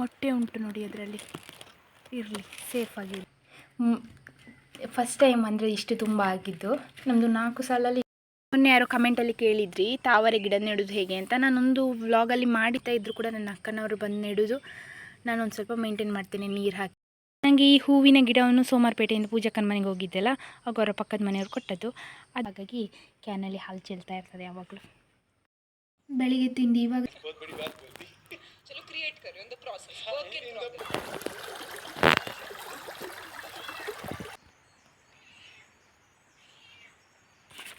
ಮೊಟ್ಟೆ ಉಂಟು ನೋಡಿ ಅದರಲ್ಲಿ. ಇರಲಿ ಸೇಫಾಗಿ ಫಸ್ಟ್ ಟೈಮ್ ಅಂದರೆ ಇಷ್ಟು ತುಂಬ ಆಗಿದ್ದು. ನಮ್ಮದು ನಾಲ್ಕು ಸಾಲಲ್ಲಿ ಮೊನ್ನೆ ಯಾರೋ ಕಮೆಂಟಲ್ಲಿ ಕೇಳಿದ್ರಿ ತಾವರೆ ಗಿಡ ನೆಡೋದು ಹೇಗೆ ಅಂತ. ನಾನೊಂದು ವ್ಲಾಗಲ್ಲಿ ಮಾಡಿತಾ ಇದ್ರು ಕೂಡ ನನ್ನ ಅಕ್ಕನವರು ಬಂದು ನೆಡೋದು. ನಾನು ಒಂದು ಸ್ವಲ್ಪ ಮೇಂಟೈನ್ ಮಾಡ್ತೇನೆ ನೀರು ಹಾಕಿ. ನನಗೆ ಈ ಹೂವಿನ ಗಿಡವನ್ನು ಸೋಮಾರಪೇಟೆಯಿಂದ ಪೂಜಕ್ಕನ ಮನೆಗೆ ಹೋಗಿದ್ದೆಲ್ಲ ಆಗ ಅವರ ಪಕ್ಕದ ಮನೆಯವ್ರು ಕೊಟ್ಟದ್ದು. ಹಾಗಾಗಿ ಕ್ಯಾನಲ್ಲಿ ಹಾಲು ಚೆಲ್ತಾ ಇರ್ತದೆ ಯಾವಾಗಲೂ. ಬೆಳಿಗ್ಗೆ ತಿಂಡಿ ಇವಾಗ Karu in the process. Work in, in progress.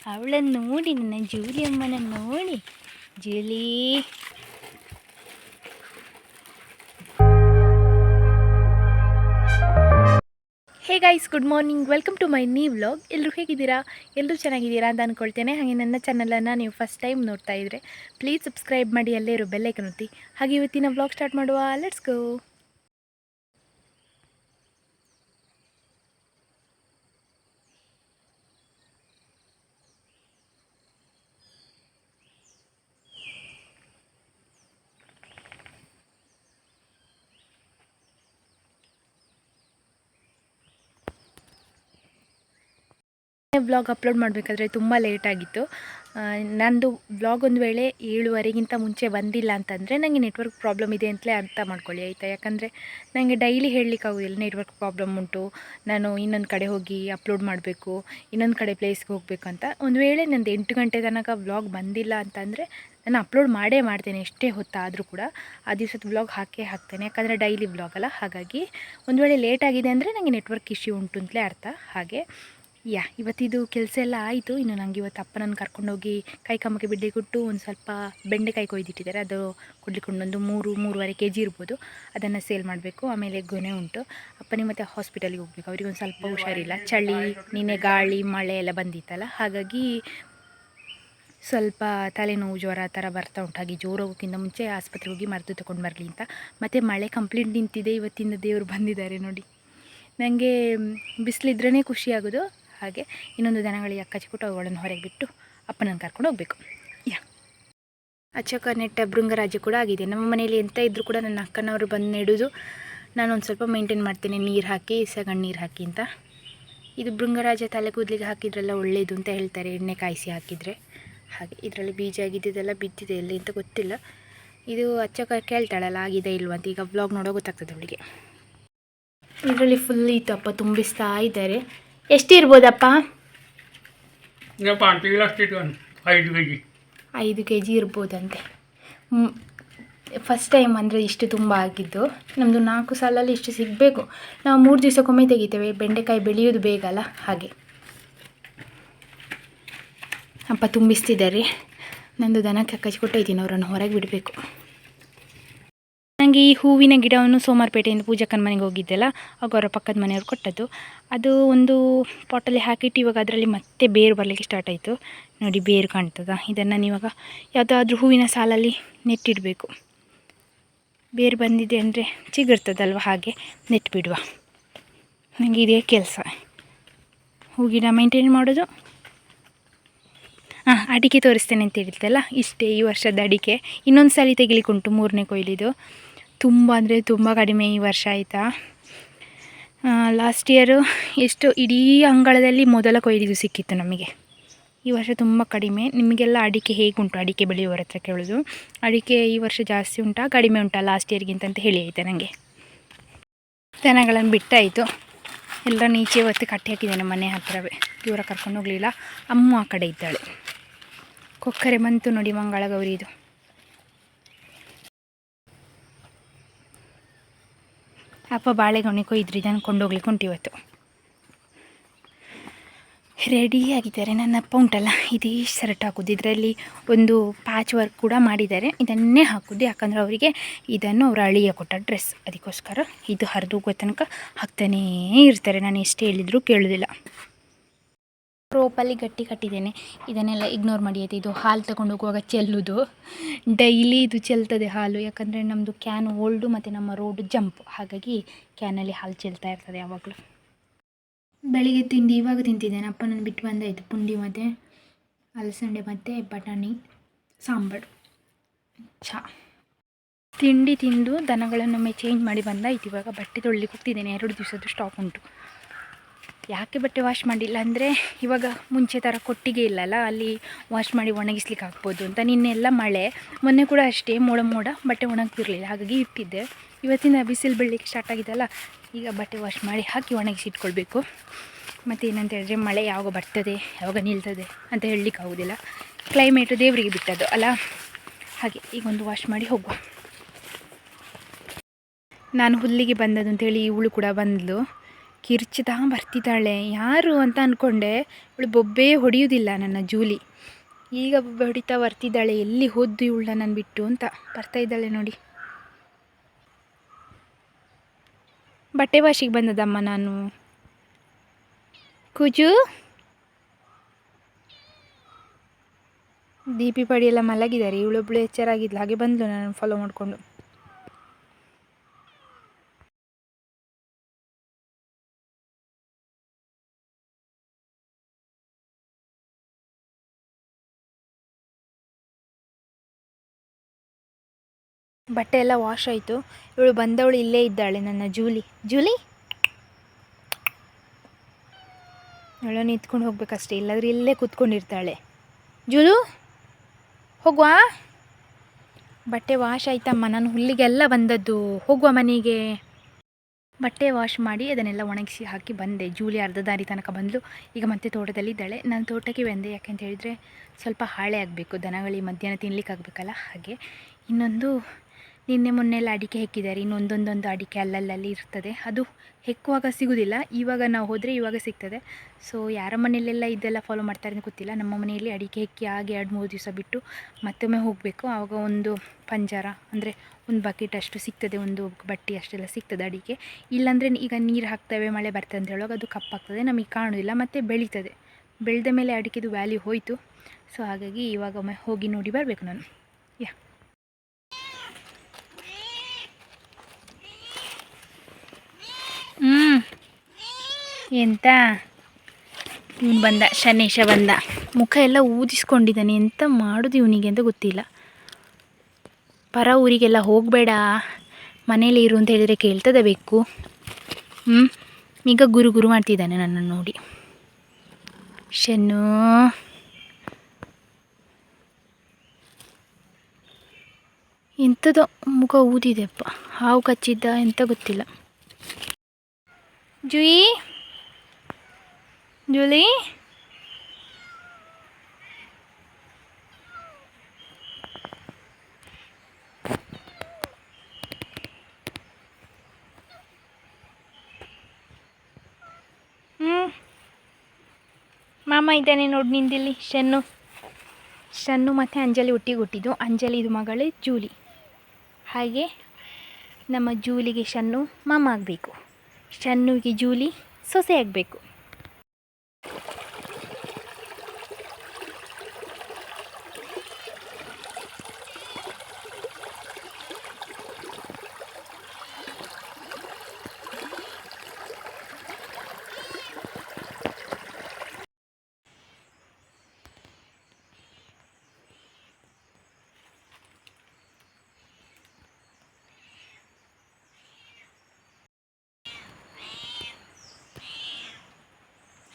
ಅವಳ ನೋಡಿ ನನ್ನ ಜೂಲಿ ಅಮ್ಮನ ನೋಡಿ Julie hey guys good morning welcome to my new vlog ಎಲ್ಲರೂ ಹೇಗಿದ್ದೀರಾ? ಎಲ್ಲರೂ ಚೆನ್ನಾಗಿದ್ದೀರಾ ಅಂತ ಅಂದ್ಕೊಳ್ತೇನೆ ಹಾಗೆ ನನ್ನ ಚಾನಲನ್ನು ನೀವು ಫಸ್ಟ್ ಟೈಮ್ ನೋಡ್ತಾ ಇದ್ದರೆ ಪ್ಲೀಸ್ ಸಬ್ಸ್ಕ್ರೈಬ್ ಮಾಡಿ, ಅಲ್ಲೇ ಇರೋ ಬೆಲ್ಲೈಕನ್ ಒತ್ತಿ. ಹಾಗೆ ಇವತ್ತಿನ ವ್ಲಾಗ್ ಸ್ಟಾರ್ಟ್ ಮಾಡುವ. ಲೆಟ್ಸ್ ಗೋ ವ್ಲಾಗ್ ಅಪ್ಲೋಡ್ ಮಾಡಬೇಕಾದ್ರೆ ತುಂಬ ಲೇಟ್ ಆಗಿತ್ತು. ನಂದು ವ್ಲಾಗ್ ಒಂದು ವೇಳೆ ಏಳುವರೆಗಿಂತ ಮುಂಚೆ ಬಂದಿಲ್ಲ ಅಂತಂದರೆ ನನಗೆ ನೆಟ್ವರ್ಕ್ ಪ್ರಾಬ್ಲಮ್ ಇದೆ ಅಂತಲೇ ಅರ್ಥ ಮಾಡ್ಕೊಳ್ಳಿ, ಆಯಿತಾ? ಯಾಕಂದರೆ ನನಗೆ ಡೈಲಿ ಹೇಳಲಿಕ್ಕಾಗೋದಿಲ್ಲ ನೆಟ್ವರ್ಕ್ ಪ್ರಾಬ್ಲಮ್ ಉಂಟು, ನಾನು ಇನ್ನೊಂದು ಕಡೆ ಹೋಗಿ ಅಪ್ಲೋಡ್ ಮಾಡಬೇಕು, ಇನ್ನೊಂದು ಕಡೆ ಪ್ಲೇಸ್ಗೆ ಅಂತ. ಒಂದು ವೇಳೆ ನಂದು ಎಂಟು ಗಂಟೆ ತನಕ ವ್ಲಾಗ್ ಬಂದಿಲ್ಲ ಅಂತಂದರೆ ನಾನು ಅಪ್ಲೋಡ್ ಮಾಡೇ ಮಾಡ್ತೇನೆ, ಎಷ್ಟೇ ಹೊತ್ತಾದರೂ ಕೂಡ ಆ ದಿವಸದ ವ್ಲಾಗ್ ಹಾಕೇ ಹಾಕ್ತೇನೆ. ಯಾಕಂದರೆ ಡೈಲಿ ವ್ಲಾಗ್ ಅಲ್ಲ, ಹಾಗಾಗಿ ಒಂದು ವೇಳೆ ಲೇಟ್ ಆಗಿದೆ ಅಂದರೆ ನನಗೆ ನೆಟ್ವರ್ಕ್ ಇಶ್ಯೂ ಉಂಟು ಅಂತಲೇ ಅರ್ಥ. ಹಾಗೆ ಯಾ, ಇವತ್ತಿದು ಕೆಲಸ ಎಲ್ಲ ಆಯಿತು. ಇನ್ನು ನನಗೆ ಇವತ್ತು ಅಪ್ಪನನ್ನು ಕರ್ಕೊಂಡೋಗಿ ಕೈ ಕಮ್ಮಕ್ಕೆ ಬಿಡ್ಡೆ ಕೊಟ್ಟು ಒಂದು ಸ್ವಲ್ಪ ಬೆಂಡೆಕಾಯಿ ಕೊಯ್ದಿಟ್ಟಿದ್ದಾರೆ. ಅದು ಕೊಡ್ಲಿಕ್ಕೆ ಒಂದು ಮೂರು, ಮೂರುವರೆ ಕೆ ಜಿ ಇರ್ಬೋದು. ಅದನ್ನು ಸೇಲ್ ಮಾಡಬೇಕು. ಆಮೇಲೆ ಗೊನೆ ಉಂಟು. ಅಪ್ಪನಿಗೆ ಮತ್ತೆ ಹಾಸ್ಪಿಟಲಿಗೆ ಹೋಗ್ಬೇಕು. ಅವ್ರಿಗೆ ಒಂದು ಸ್ವಲ್ಪ ಹುಷಾರಿಲ್ಲ. ಚಳಿ, ನಿನ್ನೆ ಗಾಳಿ, ಮಳೆ ಎಲ್ಲ ಬಂದಿತ್ತಲ್ಲ. ಹಾಗಾಗಿ ಸ್ವಲ್ಪ ತಲೆನೋವು ಜ್ವರ ಆ ಥರ ಬರ್ತಾ ಉಂಟು. ಹಾಗೆ ಜೋರು ಹೋಗೋಕ್ಕಿಂತ ಮುಂಚೆ ಆಸ್ಪತ್ರೆಗೆ ಹೋಗಿ ಮರೆತು ತಗೊಂಡು ಬರಲಿ ಅಂತ. ಮತ್ತು ಮಳೆ ಕಂಪ್ಲೀಟ್ ನಿಂತಿದೆ. ಇವತ್ತಿಂದ ದೇವರು ಬಂದಿದ್ದಾರೆ ನೋಡಿ. ನನಗೆ ಬಿಸಿಲಿದ್ರೇ ಖುಷಿ ಆಗೋದು. ಹಾಗೆ ಇನ್ನೊಂದು ದನಗಳಿಗೆ ಅಕ್ಕ ಚಿಕ್ಕುಟ್ಟು ಅವುಗಳನ್ನು ಹೊರಗೆ ಬಿಟ್ಟು ಅಪ್ಪನನ್ನು ಕರ್ಕೊಂಡು ಹೋಗಬೇಕು. ಯಾ. ಅಚ್ಚಕ್ಕ ನೆಟ್ಟ ಭೃಂಗರಾಜ ಕೂಡ ಆಗಿದೆ. ನಮ್ಮ ಮನೆಯಲ್ಲಿ ಎಂತ ಇದ್ದರೂ ಕೂಡ ನನ್ನ ಅಕ್ಕನವರು ಬಂದು ನೆಡೋದು ನಾನು ಒಂದು ಸ್ವಲ್ಪ ಮೇಂಟೈನ್ ಮಾಡ್ತೇನೆ. ನೀರು ಹಾಕಿ, ಸಗಣಿ ನೀರು ಹಾಕಿ ಅಂತ. ಇದು ಭೃಂಗರಾಜ ತಲೆ ಕೂದಲಿಗೆ ಹಾಕಿದ್ರೆಲ್ಲ ಒಳ್ಳೆಯದು ಅಂತ ಹೇಳ್ತಾರೆ. ಎಣ್ಣೆ ಕಾಯಿಸಿ ಹಾಕಿದರೆ. ಹಾಗೆ ಇದರಲ್ಲಿ ಬೀಜ ಆಗಿದ್ದೆಲ್ಲ ಬಿದ್ದಿದೆ, ಎಲ್ಲಿ ಅಂತ ಗೊತ್ತಿಲ್ಲ. ಇದು ಅಚ್ಚಕ್ಕ ಕೇಳ್ತಾಳಲ್ಲ, ಆಗಿದೆ ಇಲ್ವಾ ಅಂತ ಈಗ ವ್ಲಾಗ್ ನೋಡೋ ಗೊತ್ತಾಗ್ತದೆ ಅವಳಿಗೆ. ಇದರಲ್ಲಿ ಫುಲ್ ಈ ತಪ್ಪ ತುಂಬಿಸ್ತಾ ಇದ್ದಾರೆ. ಎಷ್ಟು ಎಷ್ಟಿರ್ಬೋದಪ್ಪ ಐದು ಕೆ ಜಿ. ಐದು ಕೆ ಜಿ ಇರ್ಬೋದಂತೆ. ಫಸ್ಟ್ ಟೈಮ್ ಅಂದರೆ ಇಷ್ಟು ತುಂಬ ಆಗಿದ್ದು. ನಮ್ಮದು ನಾಲ್ಕು ಸಾಲಲ್ಲಿ ಇಷ್ಟು ಸಿಗಬೇಕು. ನಾವು ಮೂರು ದಿವಸಕ್ಕೊಮ್ಮೆ ತೆಗಿತೇವೆ. ಬೆಂಡೆಕಾಯಿ ಬೆಳೆಯೋದು ಬೇಗಲ್ಲ ಹಾಗೆ. ಅಪ್ಪ ತುಂಬಿಸ್ತಿದ್ದಾರೆ. ನಂದು ದನಕ್ಕೆ ಕಚ್ಕೊಟ್ಟಿದ್ದೀನಿ ಅವರನ್ನು ಹೊರಗೆ ಬಿಡಬೇಕು. ನನಗೆ ಈ ಹೂವಿನ ಗಿಡವನ್ನು ಸೋಮಾರಪೇಟೆಯಿಂದ ಪೂಜಕ್ಕನ ಮನೆಗೆ ಹೋಗಿದ್ದೆಲ್ಲ ಆಗ ಅವರ ಪಕ್ಕದ ಮನೆಯವರು ಕೊಟ್ಟದ್ದು. ಅದು ಒಂದು ಪಾಟಲ್ಲಿ ಹಾಕಿಟ್ಟು ಇವಾಗ ಅದರಲ್ಲಿ ಮತ್ತೆ ಬೇರು ಬರಲಿಕ್ಕೆ ಸ್ಟಾರ್ಟ್ ಆಯಿತು. ನೋಡಿ ಬೇರು ಕಾಣ್ತದ. ಇದನ್ನು ನೀವಾಗ ಯಾವುದಾದ್ರೂ ಹೂವಿನ ಸಾಲಲ್ಲಿ ನೆಟ್ಟಿಡಬೇಕು. ಬೇರು ಬಂದಿದೆ ಅಂದರೆ ಚಿಗುರ್ತದಲ್ವ ಹಾಗೆ ನೆಟ್ಬಿಡುವ. ನನಗೆ ಇದೇ ಕೆಲಸ. ಹೂ ಗಿಡ ಮೇಂಟೈನ್ ಮಾಡೋದು. ಹಾಂ ಅಡಿಕೆ ತೋರಿಸ್ತೇನೆ ಅಂತ ಹೇಳಿದ್ದಲ್ಲ ಇಷ್ಟೇ ಈ ವರ್ಷದ ಅಡಿಕೆ. ಇನ್ನೊಂದು ಸಲ ತೆಗಿಲಿಕ್ಕುಂಟು ಮೂರನೇ ಕೊಯ್ಲಿದು. ತುಂಬ ಅಂದರೆ ತುಂಬ ಕಡಿಮೆ ಈ ವರ್ಷ ಆಯಿತಾ? ಲಾಸ್ಟ್ ಇಯರು ಎಷ್ಟು ಇಡೀ ಅಂಗಳದಲ್ಲಿ ಮೊದಲ ಕೊಯ್ಲಿದು ಸಿಕ್ಕಿತ್ತು ನಮಗೆ. ಈ ವರ್ಷ ತುಂಬ ಕಡಿಮೆ. ನಿಮಗೆಲ್ಲ ಅಡಿಕೆ ಹೇಗುಂಟು? ಅಡಿಕೆ ಬೆಳೆಯುವರ ಹತ್ರ ಕೇಳೋದು. ಅಡಿಕೆ ಈ ವರ್ಷ ಜಾಸ್ತಿ ಉಂಟಾ, ಕಡಿಮೆ ಉಂಟಾ ಲಾಸ್ಟ್ ಇಯರ್ಗಿಂತ ಅಂತ ಹೇಳಿ ಆಯಿತಾ ನನಗೆ ದನಗಳನ್ನು ಬಿಟ್ಟಾಯಿತು. ಎಲ್ಲ ನೀಚೆ ಹೊತ್ತು ಕಟ್ಟಿ ಹಾಕಿದ್ದೇನೆ ಮನೆ ಹತ್ತಿರವೇ ದೂರ ಕರ್ಕೊಂಡು ಹೋಗಲಿಲ್ಲ. ಅಮ್ಮ ಆ ಕಡೆ ಇದ್ದಾಳೆ. ಕೊಕ್ಕರೆ ಬಂತು ನೋಡಿ ಮಂಗಳ ಗೌರಿದು ಅಪ್ಪ ಬಾಳೆಗೊನೆ ಕೊಯ್ದ್ರಿ ಇದನ್ನು ಕೊಂಡೋಗ್ಲಿಕ್ಕೆ ಇವತ್ತು ರೆಡಿ ಆಗಿದ್ದಾರೆ ನನ್ನ ಅಪ್ಪ ಉಂಟಲ್ಲ, ಇದೇ ಶರ್ಟ್ ಹಾಕೋದು. ಇದರಲ್ಲಿ ಒಂದು ಪ್ಯಾಚ್ ವರ್ಕ್ ಕೂಡ ಮಾಡಿದ್ದಾರೆ. ಇದನ್ನೇ ಹಾಕೋದು, ಯಾಕಂದರೆ ಅವರಿಗೆ ಇದನ್ನು ಅವರು ಅಳಿಯ ಕೊಟ್ಟ ಡ್ರೆಸ್ ಅದಕ್ಕೋಸ್ಕರ ಇದು ಹರಿದೋಗುವ ತನಕ ಹಾಕ್ತಾನೇ ಇರ್ತಾರೆ. ನಾನು ಎಷ್ಟೇ ಹೇಳಿದರೂ ಕೇಳೋದಿಲ್ಲ. ರೋಪಲ್ಲಿ ಗಟ್ಟಿ ಕಟ್ಟಿದ್ದೇನೆ. ಇದನ್ನೆಲ್ಲ ಇಗ್ನೋರ್ ಮಾಡಿ ಇದು ಹಾಲು ತಗೊಂಡು ಹೋಗುವಾಗ ಚೆಲ್ಲುದು. ಡೈಲಿ ಇದು ಚೆಲ್ತದೆ ಹಾಲು. ಯಾಕಂದರೆ ನಮ್ಮದು ಕ್ಯಾನ್ ಓಲ್ಡು ಮತ್ತು ನಮ್ಮ ರೋಡ್ ಜಂಪ್ ಹಾಗಾಗಿ ಕ್ಯಾನಲ್ಲಿ ಹಾಲು ಚೆಲ್ತಾ ಇರ್ತದೆ ಯಾವಾಗಲೂ. ಬೆಳಿಗ್ಗೆ ತಿಂಡಿ ಇವಾಗ ತಿಂತಿದ್ದೇನೆ. ಅಪ್ಪ ನಾನು ಬಿಟ್ಟು ಬಂದಾಯಿತು. ಪುಂಡಿ ಮತ್ತು, ಅಲಸಂಡೆ ಮತ್ತು ಬಟಾಣಿ, ಸಾಂಬಾರು ಚಹಾ ತಿಂಡಿ ತಿಂದು ದನಗಳನ್ನೊಮ್ಮೆ ಚೇಂಜ್ ಮಾಡಿ ಬಂದಾಯ್ತು ಇವಾಗ. ಬಟ್ಟೆ ತೊಳಿಲಿಕ್ಕೆ ಹೋಗ್ತಿದ್ದೇನೆ. ಎರಡು ದಿವಸದ್ದು ಸ್ಟಾಕ್ ಉಂಟು. ಯಾಕೆ ಬಟ್ಟೆ ವಾಶ್ ಮಾಡಿಲ್ಲ ಅಂದರೆ ಇವಾಗ ಮುಂಚೆ ಥರ ಕೊಟ್ಟಿಗೆ ಇಲ್ಲಲ್ಲ, ಅಲ್ಲಿ ವಾಶ್ ಮಾಡಿ ಒಣಗಿಸ್ಲಿಕ್ಕೆ ಆಗ್ಬೋದು ಅಂತ. ನಿನ್ನೆಲ್ಲ ಮಳೆ, ಮೊನ್ನೆ ಕೂಡ ಅಷ್ಟೇ ಮೋಡ ಮೋಡ ಬಟ್ಟೆ ಒಣಗ್ತಿರಲಿಲ್ಲ, ಹಾಗಾಗಿ ಇಟ್ಟಿದ್ದೆ. ಇವತ್ತಿನ ಬಿಸಿಲು ಬೀಳಲಿಕ್ಕೆ ಸ್ಟಾರ್ಟ್ ಆಗಿದೆಲ್ಲ, ಈಗ ಬಟ್ಟೆ ವಾಶ್ ಮಾಡಿ ಹಾಕಿ ಒಣಗಿಸಿ ಇಟ್ಕೊಳ್ಬೇಕು. ಮತ್ತು ಏನಂತ ಹೇಳಿದ್ರೆ, ಮಳೆ ಯಾವಾಗ ಬರ್ತದೆ, ಯಾವಾಗ ನಿಲ್ತದೆ ಅಂತ ಹೇಳಲಿಕ್ಕೆ ಆಗೋದಿಲ್ಲ. ಕ್ಲೈಮೇಟು ದೇವರಿಗೆ ಬಿಟ್ಟದ್ದು ಅಲ್ಲ? ಹಾಗೆ, ಈಗ ಒಂದು ವಾಶ್ ಮಾಡಿ ಹೋಗುವ. ನಾನು ಹುಲ್ಲಿಗೆ ಬಂದದ್ದು ಅಂತೇಳಿ ಇವಳು ಕೂಡ ಬಂದಳು ಕಿರ್ಚಿತಾ ಬರ್ತಿದ್ದಾಳೆ. ಯಾರು ಅಂತ ಅಂದ್ಕೊಂಡೆ ಇವಳು ಬೊಬ್ಬೆ ಹೊಡೆಯೋದಿಲ್ಲ ನನ್ನ ಜೂಲಿ. ಈಗ ಬೊಬ್ಬೆ ಹೊಡಿತಾ ಬರ್ತಿದ್ದಾಳೆ. ಎಲ್ಲಿ ಹೋದ್ದು ಇವಳನ್ನ ನಾನು ಬಿಟ್ಟು ಅಂತ ಬರ್ತಾ ಇದ್ದಾಳೆ ನೋಡಿ. ಬಟ್ಟೆ ವಾಶಿಗೆ ಬಂದದಮ್ಮ ನಾನು. ಕುಜು? ದೀಪಿ ಪಡಿ ಎಲ್ಲ ಮಲಗಿದ್ದಾರೆ. ಇವಳೊಬ್ಳು ಎಚ್ಚರಾಗಿದ್ಲು. ಹಾಗೆ ಬಂದಳು ನಾನು ಫಾಲೋ ಮಾಡಿಕೊಂಡು. ಬಟ್ಟೆ ಎಲ್ಲ ವಾಶ್ ಆಯಿತು. ಇವಳು ಬಂದವಳು ಇಲ್ಲೇ ಇದ್ದಾಳೆ ನನ್ನ ಜೂಲಿ. ಜೂಲಿ? ಅವಳು ನಿಂತ್ಕೊಂಡು ಹೋಗ್ಬೇಕಷ್ಟೇ, ಇಲ್ಲಾದ್ರೆ ಇಲ್ಲೇ ಕೂತ್ಕೊಂಡಿರ್ತಾಳೆ. ಜೂಲು? ಹೋಗುವ? ಬಟ್ಟೆ ವಾಶ್ ಆಯ್ತಮ್ಮ, ನಾನು ಹುಲ್ಲಿಗೆಲ್ಲ ಬಂದದ್ದು. ಹೋಗುವ ಮನೆಗೆ. ಬಟ್ಟೆ ವಾಶ್ ಮಾಡಿ ಅದನ್ನೆಲ್ಲ ಒಣಗಿಸಿ ಹಾಕಿ ಬಂದೆ. ಜೂಲಿ ಅರ್ಧ ದಾರಿ ತನಕ ಬಂದಳು ಈಗ ಮತ್ತೆ ತೋಟದಲ್ಲಿ ಇದ್ದಾಳೆ. ನಾನು ತೋಟಕ್ಕೆ ಬಂದೆ, ಯಾಕೆಂತ ಹೇಳಿದರೆ ಸ್ವಲ್ಪ ಹಾಳೆ ಆಗಬೇಕು. ದನಗಳಿಗೆ ಮಧ್ಯಾಹ್ನ ತಿನ್ಲಿಕ್ಕೆ ಆಗಬೇಕಲ್ಲ ಹಾಗೆ. ಇನ್ನೊಂದು ನಿನ್ನೆ ಮೊನ್ನೆಲ್ಲ ಅಡಿಕೆ ಹೆಕ್ಕಿದ್ದಾರೆ. ಇನ್ನೊಂದೊಂದೊಂದು ಅಡಿಕೆ ಅಲ್ಲಲ್ಲಲ್ಲಿ ಇರ್ತದೆ. ಅದು ಹೆಕ್ಕುವಾಗ ಸಿಗೋದಿಲ್ಲ. ಇವಾಗ ನಾವು ಹೋದರೆ ಇವಾಗ ಸಿಗ್ತದೆ. ಸೊ ಯಾರ ಮನೆಯಲ್ಲೆಲ್ಲ ಇದೆಲ್ಲ ಫಾಲೋ ಮಾಡ್ತಾರೆ ಅಂತ ಗೊತ್ತಿಲ್ಲ. ನಮ್ಮ ಮನೆಯಲ್ಲಿ ಅಡಿಕೆ ಹೆಕ್ಕಿ ಆಗಿ ಎರಡು, ಮೂರು ದಿವಸ ಬಿಟ್ಟು ಮತ್ತೊಮ್ಮೆ ಹೋಗಬೇಕು. ಆವಾಗ ಒಂದು ಪಂಜರ, ಅಂದರೆ ಒಂದು ಬಕೆಟ್ ಅಷ್ಟು ಸಿಗ್ತದೆ. ಒಂದು ಬಟ್ಟೆ ಅಷ್ಟೆಲ್ಲ ಸಿಗ್ತದೆ ಅಡಿಕೆ. ಇಲ್ಲಾಂದರೆ ಈಗ ನೀರು ಹಾಕ್ತೇವೆ, ಮಳೆ ಬರ್ತದೆ ಅಂತ ಹೇಳುವಾಗ ಅದು ಕಪ್ಪಾಗ್ತದೆ. ನಮಗೆ ಕಾಣೋದಿಲ್ಲ. ಮತ್ತು ಬೆಳೀತದೆ. ಬೆಳೆದ ಮೇಲೆ ಅಡಿಕೆದು ವ್ಯಾಲ್ಯೂ ಹೋಯಿತು. ಸೊ ಹಾಗಾಗಿ ಇವಾಗ ಹೋಗಿ ನೋಡಿ ಬರಬೇಕು ನಾನು. ಯಾ. ಹ್ಞೂ ಎಂತ? ಇವನು ಬಂದ, ಶನೇಶ ಬಂದ. ಮುಖ ಎಲ್ಲ ಊದಿಸ್ಕೊಂಡಿದ್ದಾನೆ. ಎಂತ ಮಾಡೋದು ಇವನಿಗೆ ಅಂತ ಗೊತ್ತಿಲ್ಲ. ಪರ ಊರಿಗೆಲ್ಲ ಹೋಗಬೇಡ. ಮನೇಲಿ ಇರು ಅಂತ ಹೇಳಿದರೆ ಕೇಳ್ತದ ಬೇಕು ಹ್ಞೂ ಈಗ ಗುರು ಗುರು ಮಾಡ್ತಿದ್ದಾನೆ ನನ್ನನ್ನು ನೋಡಿ. ಶನ್ನು. ಎಂಥದೋ ಮುಖ ಊದಿದೆಪ್ಪ. ಹಾವು ಕಚ್ಚಿದ್ದ ಎಂತ ಗೊತ್ತಿಲ್ಲ. ಜುಯಿ ಜೂಲಿ ಮಾಮ ಇದ್ದಾನೆ ನೋಡಿ ನಿಂದಿಲ್ಲಿ, ಶನ್ನು. ಶನ್ನು ಮತ್ತು ಅಂಜಲಿ ಒಟ್ಟಿಗೆ ಹುಟ್ಟಿದ್ದು. ಅಂಜಲಿದು ಮಗಳೇ ಜೂಲಿ. ಹಾಗೆ ನಮ್ಮ ಜೂಲಿಗೆ ಶನ್ನು ಮಾಮ ಆಗಬೇಕು. ಶನ್ನುಗೆ ಜೂಲಿ ಸೊಸೆ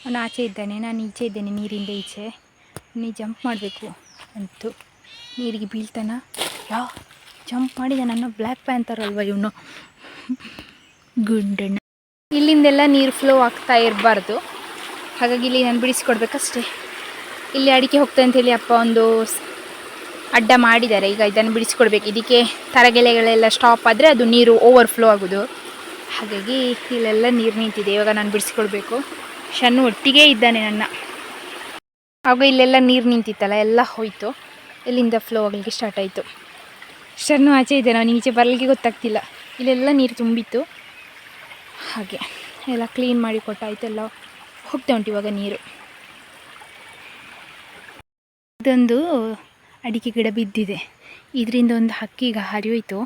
ಅವನು ಆಚೆ ಇದ್ದಾನೆ, ನಾನು ಈಚೆ ಇದ್ದೇನೆ, ನೀರಿಂದ ಈಚೆ. ನೀ ಜಂಪ್ ಮಾಡಬೇಕು ಅಂತು. ನೀರಿಗೆ ಬೀಳ್ತಾನ? ಯಾ, ಜಂಪ್ ಮಾಡಿದ ನನ್ನ ಬ್ಲ್ಯಾಕ್ ಪ್ಯಾಂತರ್ ಅಲ್ವಾ ಇವನು? ಗುಂಡಣ್ಣ. ಇಲ್ಲಿಂದೆಲ್ಲ ನೀರು ಫ್ಲೋ ಆಗ್ತಾ ಇರಬಾರ್ದು. ಹಾಗಾಗಿ ಇಲ್ಲಿ ನಾನು ಬಿಡಿಸ್ಕೊಡ್ಬೇಕಷ್ಟೇ. ಇಲ್ಲಿ ಅಡಿಕೆ ಹೋಗ್ತೇನೆ ಅಂತ ಹೇಳಿ ಅಪ್ಪ ಒಂದು ಅಡ್ಡ ಮಾಡಿದ್ದಾರೆ. ಈಗ ಇದನ್ನು ಬಿಡಿಸ್ಕೊಡ್ಬೇಕು. ಇದಕ್ಕೆ ತರಗೆಲೆಗಳೆಲ್ಲ ಸ್ಟಾಪ್ ಆದರೆ ಅದು ನೀರು ಓವರ್ ಫ್ಲೋ ಆಗೋದು. ಹಾಗಾಗಿ ಇಲ್ಲೆಲ್ಲ ನೀರು ನಿಂತಿದೆ. ಇವಾಗ ನಾನು ಬಿಡಿಸ್ಕೊಡ್ಬೇಕು. ಶನ್ನು ಒಟ್ಟಿಗೆ ಇದ್ದಾನೆ ನನ್ನ. ಆಗ ಇಲ್ಲೆಲ್ಲ ನೀರು ನಿಂತಿತ್ತಲ್ಲ, ಎಲ್ಲ ಹೋಯಿತು. ಇಲ್ಲಿಂದ ಫ್ಲೋ ಆಗಲಿಕ್ಕೆ ಸ್ಟಾರ್ಟ್ ಆಯಿತು. ಶನ್ನು ಆಚೆ ಇದೆ ನಾನು ಈಚೆ ಬರಲಿಕ್ಕೆ ಗೊತ್ತಾಗ್ತಿಲ್ಲ. ಇಲ್ಲೆಲ್ಲ ನೀರು ತುಂಬಿತ್ತು. ಹಾಗೆ ಎಲ್ಲ ಕ್ಲೀನ್ ಮಾಡಿ ಕೊಟ್ಟಾಯ್ತು, ಎಲ್ಲ ಹೋಗ್ತಾ ಉಂಟು ಇವಾಗ ನೀರು. ಇದೊಂದು ಅಡಿಕೆ ಗಿಡ ಬಿದ್ದಿದೆ. ಇದರಿಂದ ಒಂದು ಹಕ್ಕಿ ಈಗ ಹರಿಯೋಯ್ತು.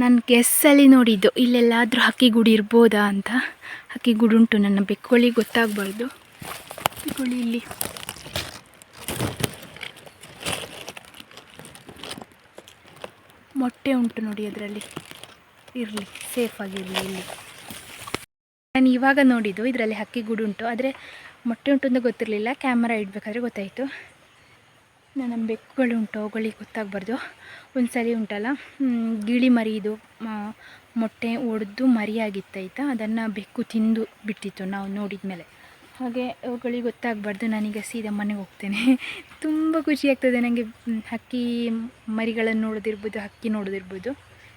ನಾನು ಗೆಸ್ಸಲ್ಲಿ ನೋಡಿದ್ದು, ಇಲ್ಲೆಲ್ಲಾದರೂ ಹಕ್ಕಿ ಗುಡಿ ಇರ್ಬೋದಾ ಅಂತ. ಹಕ್ಕಿ ಗುಡುಂಟು ನನ್ನ ಬೆಕ್ಕೋಳಿ ಗೊತ್ತಾಗಬಾರ್ದು. ಬೆಕ್ಕೋಳಿ ಇಲ್ಲಿ. ಮೊಟ್ಟೆ ಉಂಟು ನೋಡಿ ಅದರಲ್ಲಿ. ಇರಲಿ ಸೇಫಾಗಿರಲಿ ಇಲ್ಲಿ. ನಾನು ಇವಾಗ ನೋಡಿದ್ದು ಇದರಲ್ಲಿ ಹಕ್ಕಿ ಗುಡುಂಟು ಉಂಟು ಆದರೆ ಮೊಟ್ಟೆ ಉಂಟು ಅಂತ ಗೊತ್ತಿರಲಿಲ್ಲ ಕ್ಯಾಮರಾ ಇಡಬೇಕಾದ್ರೆ ಗೊತ್ತಾಯಿತು. ನನ್ನ ಬೆಕ್ಕುಗಳು ಉಂಟು, ಅವುಗಳಿಗೆ ಗೊತ್ತಾಗಬಾರ್ದು. ಒಂದು ಸರಿ ಉಂಟಲ್ಲ ಗಿಳಿ ಮರಿ ಇದು ಮೊಟ್ಟೆ ಒಡೆದು ಮರಿಯಾಗಿತ್ತಾಯ್ತಾ ಅದನ್ನು ಬೆಕ್ಕು ತಿಂದು ಬಿಟ್ಟಿತ್ತು ನಾವು ನೋಡಿದ ಮೇಲೆ ಹಾಗೆ ಅವುಗಳಿಗೆ ಗೊತ್ತಾಗಬಾರ್ದು, ನನಗೆ ಸೀದಾ ಮನೆಗೆ ಹೋಗ್ತೇನೆ. ತುಂಬ ಖುಷಿ ಆಗ್ತದೆ ನನಗೆ ಹಕ್ಕಿ ಮರಿಗಳನ್ನು ನೋಡೋದಿರ್ಬೋದು, ಹಕ್ಕಿ ನೋಡೋದಿರ್ಬೋದು.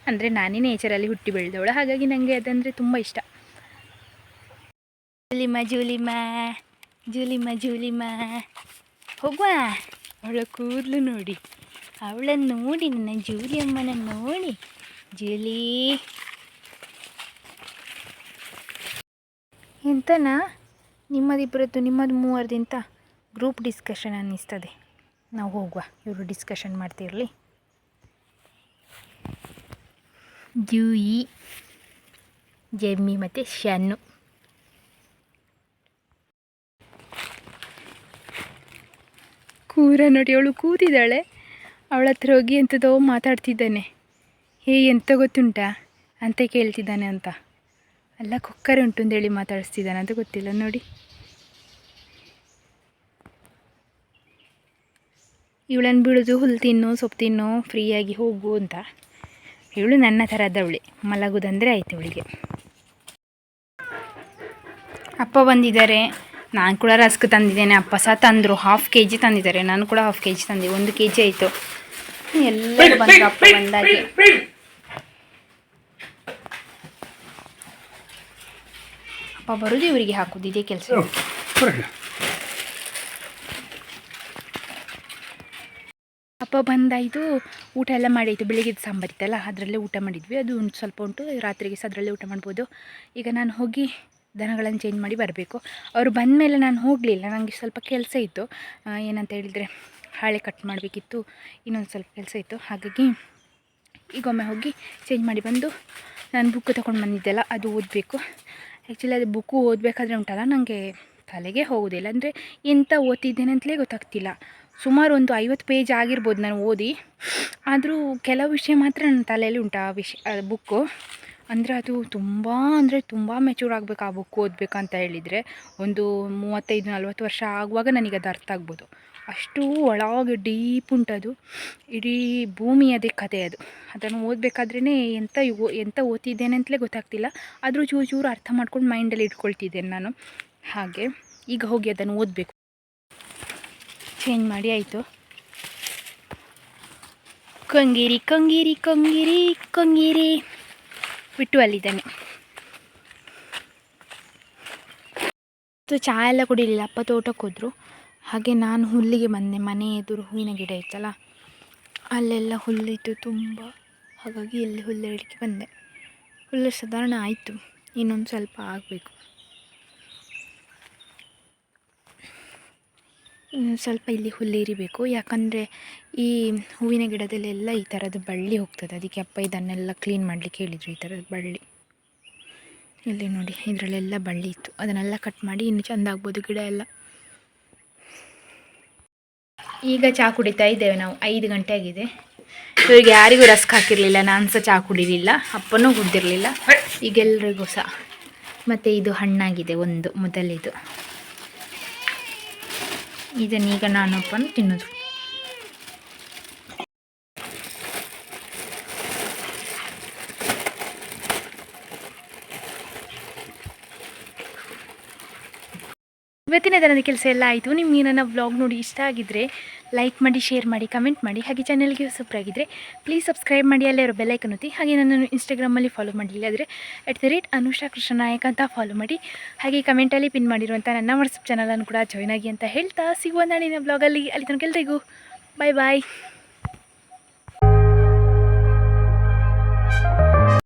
ಅಂದರೆ ನಾನೇ ನೇಚರಲ್ಲಿ ಹುಟ್ಟಿ ಬೆಳೆದವಳು, ಹಾಗಾಗಿ ನನಗೆ ಅದಂದರೆ ತುಂಬ ಇಷ್ಟ. ಜೂಲಿಮ ಜೂಲಿಮ ಜೂಲಿಮ ಜೂಲಿಮ. ಹೋಗುವ? ಅವಳ ಕೂದಲು ನೋಡಿ ಅವಳನ್ನು ನೋಡಿ, ನನ್ನ ಜೂಲಿ ಅಮ್ಮನ ನೋಡಿ. ಜೂಲಿ ಎಂತನಾ? ನಿಮ್ಮದಿಬ್ಬರದ್ದು ನಿಮ್ಮದು ಮೂವರದಿಂತ ಗ್ರೂಪ್ ಡಿಸ್ಕಷನ್ ಅನ್ನಿಸ್ತದೆ. ನಾವು ಹೋಗುವ, ಇವರು ಡಿಸ್ಕಷನ್ ಮಾಡ್ತಿರಲಿ. ಜೂಯಿ, ಜೆಮ್ಮಿ ಮತ್ತು ಶನ್ನು. ಕೂರ ನೋಡಿ ಅವಳು ಕೂತಿದ್ದಾಳೆ. ಅವಳ ಹತ್ರ ಹೋಗಿ ಎಂಥದೋ ಮಾತಾಡ್ತಿದ್ದಾನೆ. ಹೇ, ಎಂತ ಗೊತ್ತುಂಟಾ? ಅಂತ ಕೇಳ್ತಿದ್ದಾನೆ ಅಂತ. ಅಲ್ಲ, ಕೊಕ್ಕರೆ ಉಂಟು ಅಂತೇಳಿ ಮಾತಾಡಿಸ್ತಿದ್ದಾನೆ ಅಂತ ಗೊತ್ತಿಲ್ಲ, ನೋಡಿ. ಇವಳನ್ನು ಬಿಡೋದು ಹುಲ್ಲು ತಿನ್ನು, ಸೊಪ್ಪು ತಿನ್ನು, ಫ್ರೀಯಾಗಿ ಹೋಗು ಅಂತ. ಇವಳು ನನ್ನ ಥರದವಳೆ ಮಲಗೋದಂದರೆ ಆಯ್ತು ಇವಳಿಗೆ. ಅಪ್ಪ ಬಂದಿದ್ದಾರೆ. ನಾನು ಕೂಡ ರಸ್ಕ್ ತಂದಿದ್ದೇನೆ. ಅಪ್ಪ ಸಹ ತಂದರು. ಹಾಫ್ ಕೆ ಜಿ ತಂದಿದ್ದಾರೆ. ನಾನು ಕೂಡ ಹಾಫ್ ಕೆ ಜಿ ತಂದೆ. ಒಂದು ಕೆ ಜಿ ಆಯಿತು. ಎಲ್ಲ ಬಂದರು ಅಪ್ಪ ಬಂದಾಗೆ. ಅಪ್ಪ ಬರೋದು ಇವರಿಗೆ ಹಾಕೋದು ಇದೇ ಕೆಲಸ. ಅಪ್ಪ ಬಂದಾಯಿತು ಊಟ ಎಲ್ಲ ಮಾಡಾಯಿತು ಸಾಂಬಾರು ಸಾಂಬಾರಿತ್ತಲ್ಲ ಅದರಲ್ಲೇ ಊಟ ಮಾಡಿದ್ವಿ. ಅದು ಒಂದು ಸ್ವಲ್ಪ ಉಂಟು ರಾತ್ರಿಗೆ ಸಹ ಅದರಲ್ಲೇ ಊಟ ಮಾಡ್ಬೋದು. ಈಗ ನಾನು ಹೋಗಿ ದನಗಳನ್ನು ಚೇಂಜ್ ಮಾಡಿ ಬರಬೇಕು. ಅವರು ಬಂದ ಮೇಲೆ ನಾನು ಹೋಗಲಿಲ್ಲ ನನಗೆ ಸ್ವಲ್ಪ ಕೆಲಸ ಇತ್ತು. ಏನಂತ ಹೇಳಿದರೆ ಹಾಳೆ ಕಟ್ ಮಾಡಬೇಕಿತ್ತು ಇನ್ನೊಂದು ಸ್ವಲ್ಪ ಕೆಲಸ ಇತ್ತು. ಹಾಗಾಗಿ ಈಗೊಮ್ಮೆ ಹೋಗಿ ಚೇಂಜ್ ಮಾಡಿ ಬಂದು ನಾನು ಬುಕ್ ತೊಗೊಂಡು ಬಂದಿದ್ದೆಲ್ಲ ಅದು ಓದಬೇಕು. ಆ್ಯಕ್ಚುಲಿ ಅದು ಬುಕ್ಕು ಓದಬೇಕಾದ್ರೆ ಉಂಟಲ್ಲ? ನನಗೆ ತಲೆಗೆ ಹೋಗೋದಿಲ್ಲ. ಅಂದರೆ ಎಂತ ಓದ್ತಿದ್ದೇನೆ ಅಂತಲೇ ಗೊತ್ತಾಗ್ತಿಲ್ಲ. ಸುಮಾರು ಒಂದು ಐವತ್ತು ಪೇಜ್ ಆಗಿರ್ಬೋದು ನಾನು ಓದಿ. ಆದರೂ ಕೆಲವು ವಿಷಯ ಮಾತ್ರ ನನ್ನ ತಲೆಯಲ್ಲಿ ಉಂಟು ಆ ವಿಷಯ ಬುಕ್ಕು ಅಂದರೆ ಅದು ತುಂಬ, ಅಂದರೆ ತುಂಬ ಮೆಚೂರ್ ಆಗಬೇಕು ಆ ಬುಕ್ ಓದಬೇಕಂತ ಹೇಳಿದರೆ. ಒಂದು ಮೂವತ್ತೈದು, ನಲ್ವತ್ತು ವರ್ಷ ಆಗುವಾಗ ನನಗೆ ಅದು ಅರ್ಥ ಆಗ್ಬೋದು. ಅಷ್ಟು ಒಳಗೆ ಡೀಪ್ ಉಂಟದು. ಇಡೀ ಭೂಮಿಯದೇ ಕಥೆ ಅದು. ಅದನ್ನು ಓದಬೇಕಾದ್ರೇ ಎಂತ ಎಂತ ಓದ್ತಿದ್ದೇನೆ ಅಂತಲೇ ಗೊತ್ತಾಗ್ತಿಲ್ಲ. ಆದರೂ ಚೂರು ಚೂರು ಅರ್ಥ ಮಾಡ್ಕೊಂಡು ಮೈಂಡಲ್ಲಿ ಇಟ್ಕೊಳ್ತಿದ್ದೇನೆ ನಾನು. ಹಾಗೆ ಈಗ ಹೋಗಿ ಅದನ್ನು ಓದಬೇಕು. ಚೇಂಜ್ ಮಾಡಿ ಆಯಿತು. ಕಂಗೀರಿ ಕಂಗೀರಿ ಕಂಗೀರಿ ಕಂಗೀರಿ. ಬಿಟ್ಟು ಅಲ್ಲಿದ್ದಾನೆ. ಚಹಾ ಎಲ್ಲ ಕುಡಿಲಿಲ್ಲ. ಅಪ್ಪ ತೋಟಕ್ಕೆ ಹೋದರು. ಹಾಗೆ ನಾನು ಹುಲ್ಲಿಗೆ ಬಂದೆ, ಮನೆ ಎದುರು ಹೂವಿನ ಗಿಡ ಇತ್ತಲ್ಲ, ಅಲ್ಲೆಲ್ಲ ಹುಲ್ಲಿತ್ತು ತುಂಬ. ಹಾಗಾಗಿ ಇಲ್ಲಿ ಹುಲ್ಲು ಹಿಡಿಕೆ ಬಂದೆ. ಹುಲ್ಲು ಸಾಧಾರಣ ಆಯಿತು, ಇನ್ನೊಂದು ಸ್ವಲ್ಪ ಆಗಬೇಕು. ಇನ್ನೊಂದು ಸ್ವಲ್ಪ ಇಲ್ಲಿ ಹುಲ್ಲು ಇರಿಬೇಕು. ಯಾಕಂದರೆ ಈ ಹೂವಿನ ಗಿಡದಲ್ಲೆಲ್ಲ ಈ ಥರದ್ದು ಬಳ್ಳಿ ಹೋಗ್ತದೆ. ಅದಕ್ಕೆ ಅಪ್ಪ ಇದನ್ನೆಲ್ಲ ಕ್ಲೀನ್ ಮಾಡಲಿಕ್ಕೆ ಹೇಳಿದರು ಈ ಥರದ ಬಳ್ಳಿ. ಇಲ್ಲಿ ನೋಡಿ, ಇದರಲ್ಲೆಲ್ಲ ಬಳ್ಳಿ ಇತ್ತು. ಅದನ್ನೆಲ್ಲ ಕಟ್ ಮಾಡಿ ಇನ್ನು ಚೆಂದ ಆಗ್ಬೋದು ಗಿಡ ಎಲ್ಲ. ಈಗ ಚಹಾ ಕುಡಿತಾ ಇದ್ದೇವೆ ನಾವು. ಐದು ಗಂಟೆ ಆಗಿದೆ. ಇವರಿಗೆ ಯಾರಿಗೂ ರಸ್ಕ್ ಹಾಕಿರಲಿಲ್ಲ ನಾನು ಸಹ ಚಹಾ ಕುಡಿಲಿಲ್ಲ, ಅಪ್ಪನೂ ಕುಡ್ದಿರಲಿಲ್ಲ. ಈಗ ಎಲ್ರಿಗೂ ಸಹ ಮತ್ತು ಇದು ಹಣ್ಣಾಗಿದೆ ಒಂದು, ಮೊದಲಿದು. ಇದನ್ನೀಗ ನಾನು ಅಪ್ಪನು ತಿನ್ನೋದು. ಇವತ್ತಿನ ದಿನದ ಕೆಲಸ ಎಲ್ಲ ಆಯಿತು. ನಿಮಗೆ ನನ್ನ ವ್ಲಾಗ್ ನೋಡಿ ಇಷ್ಟ ಆಗಿದ್ದರೆ ಲೈಕ್ ಮಾಡಿ ಶೇರ್ ಮಾಡಿ ಕಮೆಂಟ್ ಮಾಡಿ, ಹಾಗೆ ಚಾನಲ್ಗೆ ಹೊಸಬ್ರಾಗಿದ್ದರೆ ಪ್ಲೀಸ್ ಸಬ್ಸ್ಕ್ರೈಬ್ ಮಾಡಿ, ಅಲ್ಲೇ ಅವರು ಬೆಲ್ಲೈಕನ್ ಒತ್ತಿ, ಹಾಗೆ ನನ್ನನ್ನು ಇನ್ಸ್ಟಾಗ್ರಾಮಲ್ಲಿ ಫಾಲೋ ಮಾಡಲಿಲ್ಲ ಆದರೆ at the rate Anusha Krishnanayak ಅಂತ ಫಾಲೋ ಮಾಡಿ, ಹಾಗೆ ಕಮೆಂಟಲ್ಲಿ ಪಿನ್ ಮಾಡಿರುವಂಥ ನನ್ನ ವಾಟ್ಸಪ್ ಚಾನಲನ್ನು ಕೂಡ ಜಾಯ್ನ್ ಆಗಿ ಅಂತ ಹೇಳ್ತಾ, ಸಿಗುವ ನಾಳಿನ ವ್ಲಾಗಲ್ಲಿ ಅಲ್ಲಿ ತನಕ ಎಲ್ರಿಗೂ ಬಾಯ್ ಬಾಯ್